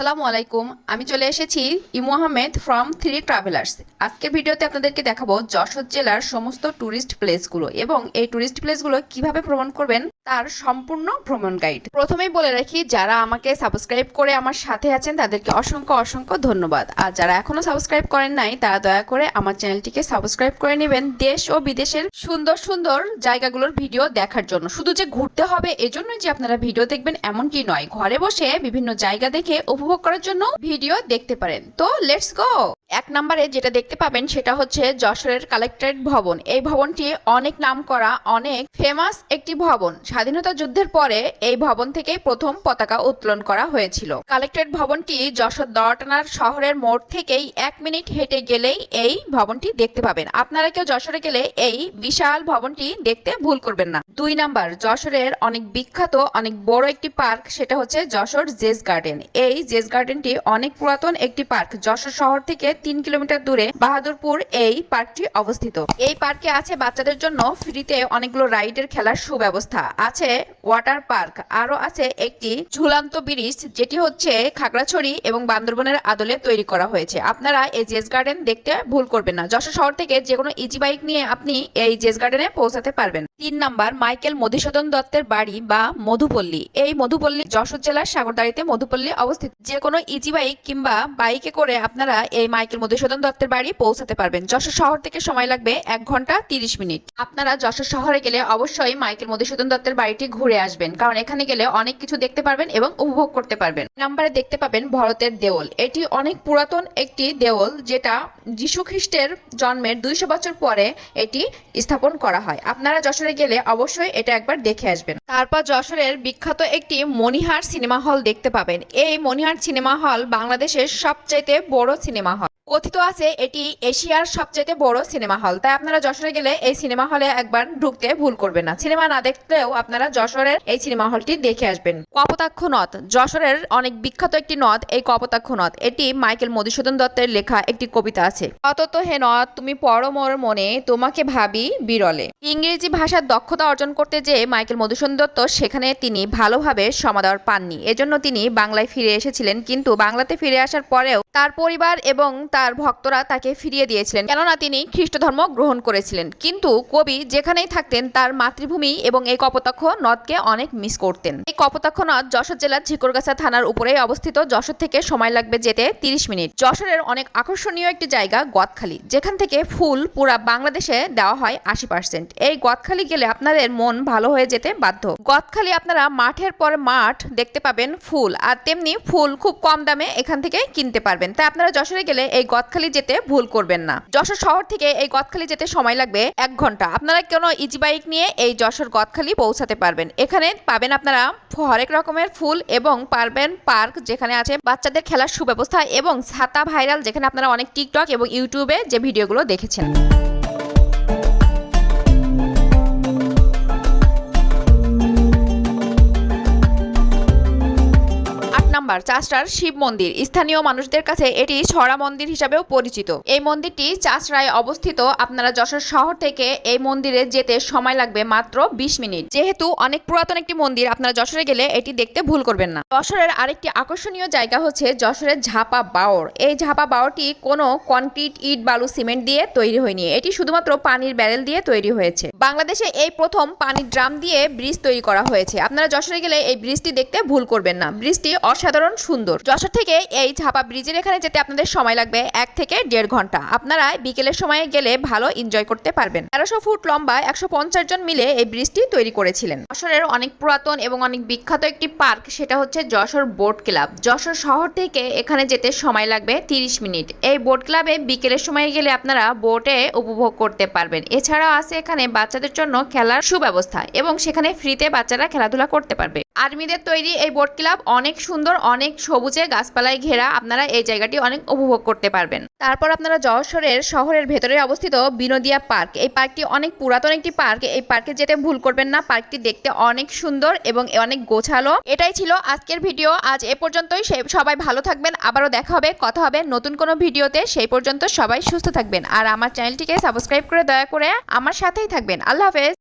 আসসালামু আলাইকুম। আমি চলে এসেছি ইমু আহমেদ ফ্রম থ্রি ট্রাভেলার্স আজকের ভিডিওতে আপনাদেরকে দেখাবো যশোর জেলার সমস্ত ট্যুরিস্ট প্লেসগুলো এবং এই ট্যুরিস্ট প্লেসগুলো কীভাবে ভ্রমণ করবেন তার সম্পূর্ণ ভ্রমণ গাইড প্রথমেই বলে রাখি, যারা আমাকে সাবস্ক্রাইব করে আমার সাথে আছেন, তাদেরকে অসংখ্য অসংখ্য ধন্যবাদ। আর যারা এখনও সাবস্ক্রাইব করেন নাই, তারা দয়া করে আমার চ্যানেলটিকে সাবস্ক্রাইব করে নেবেন। দেশ ও বিদেশের সুন্দর সুন্দর জায়গাগুলোর ভিডিও দেখার জন্য। শুধু যে ঘুরতে হবে, এজন্যই যে আপনারা ভিডিও দেখবেন এমনটি নয়। ঘরে বসে বিভিন্ন জায়গা দেখে উপভোগ করার জন্য ভিডিও দেখতে পারেন। তো লেটস গো এক নম্বরে যেটা দেখতে পাবেন সেটা হচ্ছে যশোরের কালেক্টরেট ভবন। এই ভবনটি অনেক নাম করা অনেক ফেমাস একটি ভবন। স্বাধীনতা যুদ্ধের পরে এই ভবন থেকে প্রথম পতাকা উত্তোলন করা হয়েছিল। কালেক্টরেট ভবনটি যশোর দরটানার শহরের মোড় থেকেই এক মিনিট হেঁটে গেলেই এই ভবনটি দেখতে পাবেন। আপনারা কেউ যশোরে গেলে এই বিশাল ভবনটি দেখতে ভুল করবেন না। দুই নাম্বার, যশোরের অনেক বিখ্যাত, অনেক বড় একটি পার্ক, সেটা হচ্ছে যশোর জেস গার্ডেন। এই জেস গার্ডেনটি অনেক পুরাতন একটি পার্ক। যশোর শহর থেকে তিন কিলোমিটার দূরে বাহাদুরপুর এই পার্কটি অবস্থিত। এই পার্কে আছে বাচ্চাদের জন্য ফ্রিতে অনেকগুলো রাইডের খেলার সুব্যবস্থা। আছে ওয়াটার পার্ক আরও আছে একটি ঝুলান্ত ব্রিজ, যেটি হচ্ছে খাগড়াছড়ি এবং বান্দরবনের আদলে তৈরি করা হয়েছে। আপনারা এই জেস গার্ডেন দেখতে ভুল করবেন না। যশোর শহর থেকে যে কোনো ইজি বাইক নিয়ে আপনি এই জেস গার্ডেনে পৌঁছাতে পারবেন। তিন নাম্বার, মাইকেল মধুসূদন দত্তের বাড়ি বা মধুপল্লী। এই মধুপল্লী যশোর জেলার সাগরদাড়িতে মধুপল্লী অবস্থিত। যে কোনো ইজি বাইক কিংবা বাইকে করে আপনারা এই মাইকেল মধুসূদন দত্তের বাড়ি পৌঁছাতে পারবেন। যশোর শহর থেকে সময় লাগবে এক ঘণ্টা তিরিশ মিনিট। আপনারা যশোর শহরে গেলে অবশ্যই মাইকেল মধুসূদন দত্তের বাড়িটি ঘুরে আসবেন। কারণ এখানে গেলে অনেক কিছু দেখতে পারবেন এবং উপভোগ করতে পারবেন। নাম্বারে দেখতে পাবেন ভরতের দেওল এটি অনেক পুরাতন একটি দেওল যেটা যীশু খ্রিস্টের জন্মের দুইশো বছর পরে এটি স্থাপন করা হয়। আপনারা যশোরে গেলে অবশ্যই এটা একবার দেখে আসবেন। তারপর যশোরের বিখ্যাত একটি মনিহার সিনেমা হল দেখতে পাবেন। এই মনিহার সিনেমা হল বাংলাদেশের সবচাইতে বড় সিনেমা হল। কথিত আছে, এটি এশিয়ার সবচেয়ে বড় সিনেমা হল। তাই আপনারা যশোরে গেলে এই সিনেমা হলে একবার ঢুকতে ভুল করবেন না। সিনেমা না দেখলেও আপনারা যশোরের এই সিনেমা হলটি দেখে আসবেন। কপোতাক্ষ নদ। যশোরের অনেক বিখ্যাত একটি নদ, এই কপোতাক্ষ নদ। এটি মাইকেল মধুসূদন দত্তের লেখা একটি কবিতা আছে। অতত হে নদ, তুমি পড়ো মোর মনে, তোমাকে ভাবি বিরলে। ইংরেজি ভাষার দক্ষতা অর্জন করতে যে মাইকেল মধুসূদন দত্ত সেখানে তিনি ভালোভাবে সমাদর পাননি। এজন্য তিনি বাংলায় ফিরে এসেছিলেন। কিন্তু বাংলাতে ফিরে আসার পরেও তার পরিবার এবং তার ভক্তরা তাকে ফিরিয়ে দিয়েছিলেন। কেননা তিনি খ্রিস্ট ধর্ম গ্রহণ করেছিলেন। কিন্তু কবি যেখানেই থাকতেন, তার মাতৃভূমি এবং এই কপোতাক্ষ নদকে অনেক মিস করতেন। এই কপোতাক্ষ নদ যশোর জেলার ঝিকরগাছা থানার উপরেই অবস্থিত। যশোর থেকে সময় লাগবে যেতে তিরিশ মিনিট। যশোরের অনেক আকর্ষণীয় একটি জায়গা গদখালি যেখান থেকে ফুল পুরা বাংলাদেশে দেওয়া হয় আশি পার্সেন্ট এই গদখালি গেলে আপনাদের মন ভালো হয়ে যেতে বাধ্য। গদখালি আপনারা মাঠের পর মাঠ দেখতে পাবেন ফুল। আর তেমনি ফুল খুব কম দামে এখান থেকে কিনতে পারবেন। তাই আপনারা যশোরে গেলে এই গদখালি যেতে ভুল করবেন না। যশোর শহর থেকে এই গদখালি যেতে সময় লাগবে এক ঘণ্টা। আপনারা কোনো ইজি বাইক নিয়ে এই যশোর গদখালি পৌঁছাতে পারবেন। এখানে পাবেন আপনারা হরেক রকমের ফুল এবং পারবেন পার্ক যেখানে আছে বাচ্চাদের খেলার সুব্যবস্থা এবং ছাতা ভাইরাল যেখানে আপনারা অনেক টিকটক এবং ইউটিউবে যে ভিডিওগুলো দেখেছেন। নাম্বার চাষড়ার শিব মন্দির। স্থানীয় মানুষদের কাছে এটি ছড়া মন্দির হিসাবেও পরিচিত। এই মন্দিরটি চাষড়ায় অবস্থিত। আপনারা যশোর শহর থেকে এই মন্দিরে যেতে সময় লাগবে মাত্র বিশ মিনিট। যেহেতু অনেক পুরাতন একটি মন্দির, আপনারা যশোরে গেলে এটি দেখতে ভুল করবেন না। যশোরের আরেকটি আকর্ষণীয় জায়গা হচ্ছে যশোরের ঝাপা বাওর। এই ঝাপা বাওরটি কোনো কনক্রিট ইট, বালু, সিমেন্ট দিয়ে তৈরি হয়নি। এটি শুধুমাত্র পানির ব্যারেল দিয়ে তৈরি হয়েছে। বাংলাদেশে এই প্রথম পানির ড্রাম দিয়ে ব্রিজ তৈরি করা হয়েছে। আপনারা যশোরে গেলে এই ব্রিজটি দেখতে ভুল করবেন না। ব্রিজটি অসাধারণ সুন্দর। যশোর থেকে এই ঝাপা ব্রিজের এখানে যেতে আপনাদের সময় লাগবে এক থেকে দেড় ঘণ্টা। আপনারা বিকেলের সময়ে গেলে ভালো এনজয় করতে পারবেন। তেরোশো ফুট লম্বা একশো পঞ্চাশ জন মিলে এই ব্রিজটি তৈরি করেছিলেন। যশোরের অনেক পুরাতন এবং অনেক বিখ্যাত একটি পার্ক, সেটা হচ্ছে যশোর বোট ক্লাব। যশোর শহর থেকে এখানে যেতে সময় লাগবে তিরিশ মিনিট। এই বোট ক্লাবে বিকেলের সময় গেলে আপনারা বোটে উপভোগ করতে পারবেন। এছাড়াও আছে এখানে বাচ্চাদের জন্য খেলার সুব্যবস্থা এবং সেখানে ফ্রিতে বাচ্চারা খেলাধুলা করতে পারবে। আর্মিদের তৈরি এই বোট ক্লাব অনেক সুন্দর, অনেক সবুজে গাছপালায় ঘেরা। আপনারা এই জায়গাটি অনেক উপভোগ করতে পারবেন। তারপর আপনারা যশোরের শহরের ভেতরে অবস্থিত বিনোদিয়া পার্ক। এই পার্কটি অনেক পুরাতন একটি পার্ক। এই পার্কে যেতে ভুল করবেন না। পার্কটি দেখতে অনেক সুন্দর এবং অনেক গোছালো। এটাই ছিল আজকের ভিডিও। আজ এ পর্যন্তই। সবাই ভালো থাকবেন। আবারও দেখা হবে, কথা হবে নতুন কোনো ভিডিওতে। সেই পর্যন্ত সবাই সুস্থ থাকবেন। আর আমার চ্যানেলটিকে সাবস্ক্রাইব করে দয়া করে আমার সাথেই থাকবেন। আল্লাহ হাফেজ।